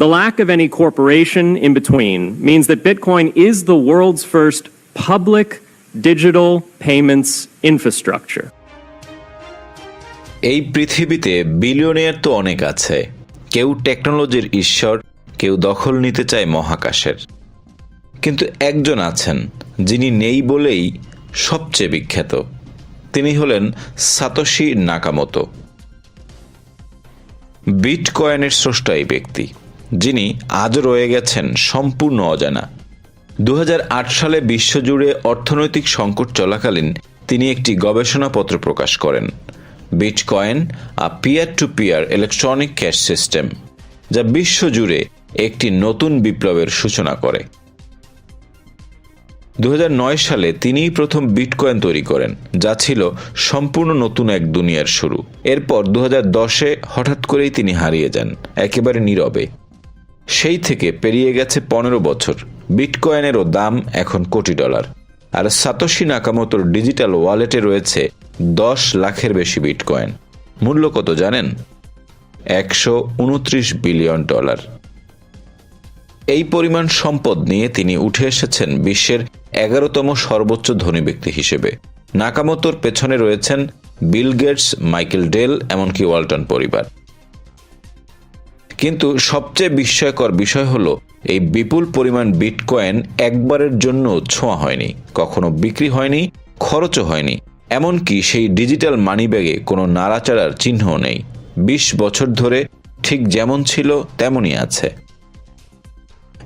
The lack of any corporation in between means that Bitcoin is the world's first public digital payments infrastructure. এই পৃথিবীতে billionaire তো অনেক আছে কেউ টেকনোলজির ঈশ্বর কেউ দখল নিতে চায় মহাকাশের কিন্তু একজন আছেন যিনি নেই বলেই সবচেয়ে বিখ্যাত তিনি হলেন সাতোশি নাকামতো বিটকয়েনের স্রষ্টা এই ব্যক্তি যিনি আজও রয়ে গেছেন সম্পূর্ণ অজানা। দু হাজার আট সালে বিশ্বজুড়ে অর্থনৈতিক সংকট চলাকালীন তিনি একটি গবেষণাপত্র প্রকাশ করেন। Bitcoin, a peer to peer electronic cash system, যা বিশ্বজুড়ে একটি নতুন বিপ্লবের সূচনা করে। দু হাজার নয় সালে তিনিই প্রথম বিটকয়েন তৈরি করেন, যা ছিল সম্পূর্ণ নতুন এক দুনিয়ার শুরু। এরপর দু হাজার হঠাৎ করেই তিনি হারিয়ে যান, একেবারে নীরবে। সেই থেকে পেরিয়ে গেছে পনেরো বছর। বিটকয়েনেরও দাম এখন কোটি ডলার। আর সাতোশি নাকামতোর ডিজিটাল ওয়ালেটে রয়েছে দশ লাখের বেশি বিটকয়েন। মূল্য কত জানেন? একশো উনত্রিশ বিলিয়ন ডলার। এই পরিমাণ সম্পদ নিয়ে তিনি উঠে এসেছেন বিশ্বের এগারোতম সর্বোচ্চ ধনী ব্যক্তি হিসেবে। নাকামতোর পেছনে রয়েছেন বিল গেটস, মাইকেল ডেল, এমনকি ওয়ালটন পরিবার। কিন্তু সবচেয়ে বিস্ময়কর বিষয় হলো, এই বিপুল পরিমাণ বিটকয়েন একবারের জন্য ছোঁয়া হয়নি, কখনো বিক্রি হয়নি, খরচও হয়নি। এমনকি সেই ডিজিটাল মানিব্যাগে কোনো নাড়াচাড়ার চিহ্ন নেই। বিশ বছর ধরে ঠিক যেমন ছিল, তেমনই আছে।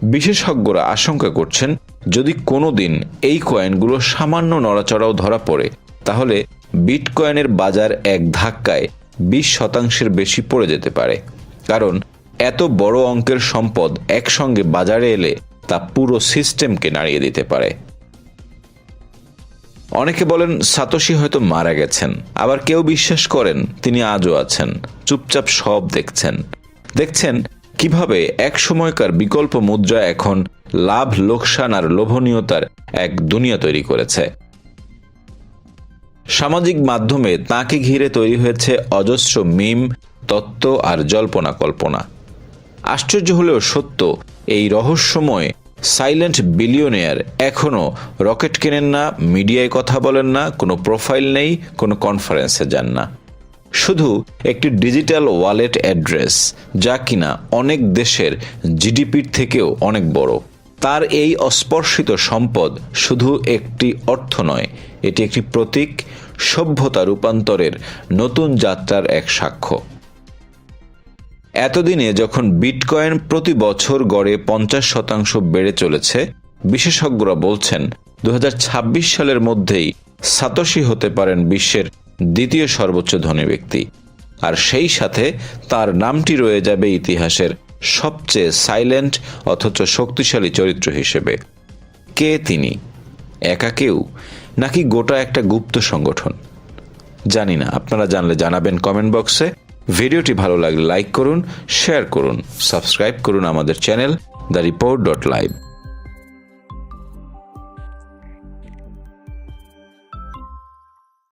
বিশেষজ্ঞরা আশঙ্কা করছেন, যদি কোনো দিন এই কয়েনগুলো সামান্য নড়াচড়াও ধরা পড়ে, তাহলে বিটকয়েনের বাজার এক ধাক্কায় বিশ শতাংশের বেশি পড়ে যেতে পারে। কারণ এত বড় অঙ্কের সম্পদ একসঙ্গে বাজারে এলে তা পুরো সিস্টেমকে নাড়িয়ে দিতে পারে। অনেকে বলেন সাতোশি হয়তো মারা গেছেন। আবার কেউ বিশ্বাস করেন তিনি আজও আছেন। চুপচাপ সব দেখছেন। দেখছেন কীভাবে এক সময়কার বিকল্প মুদ্রা এখন লাভ, লোকসান আর লোভনীয়তার এক দুনিয়া তৈরি করেছে। সামাজিক মাধ্যমে তাকে ঘিরে তৈরি হয়েছে অজস্র মিম, তত্ত্ব আর জল্পনা কল্পনা। আশ্চর্য হলেও সত্য, এই রহস্যময় সাইলেন্ট বিলিয়নিয়ার এখনও রকেট কেনেন না, মিডিয়ায় কথা বলেন না, কোনো প্রোফাইল নেই, কোনো কনফারেন্সে যান না। শুধু একটি ডিজিটাল ওয়ালেট অ্যাড্রেস, যা কিনা অনেক দেশের জিডিপির থেকেও অনেক বড়। তার এই অস্পর্শিত সম্পদ শুধু একটি অর্থ নয়, এটি একটি প্রতীক, সভ্যতা রূপান্তরের নতুন যাত্রার এক সাক্ষ্য। এতদিনে যখন বিটকয়েন প্রতি বছর গড়ে পঞ্চাশ শতাংশ বেড়ে চলেছে, বিশেষজ্ঞরা বলছেন দু হাজার ছাব্বিশ সালের মধ্যেই সাতোশি হতে পারেন বিশ্বের দ্বিতীয় সর্বোচ্চ ধনী ব্যক্তি। আর সেই সাথে তার নামটি রয়ে যাবে ইতিহাসের সবচেয়ে সাইলেন্ট অথচ শক্তিশালী চরিত্র হিসেবে। কে তিনি? একা কেউ? নাকি গোটা একটা গুপ্ত সংগঠন? জানি না, আপনারা জানলে জানাবেন কমেন্ট বক্সে। ভিডিওটি ভালো লাগলে লাইক করুন শেয়ার করুন সাবস্ক্রাইব করুন আমাদের channel the report dot live.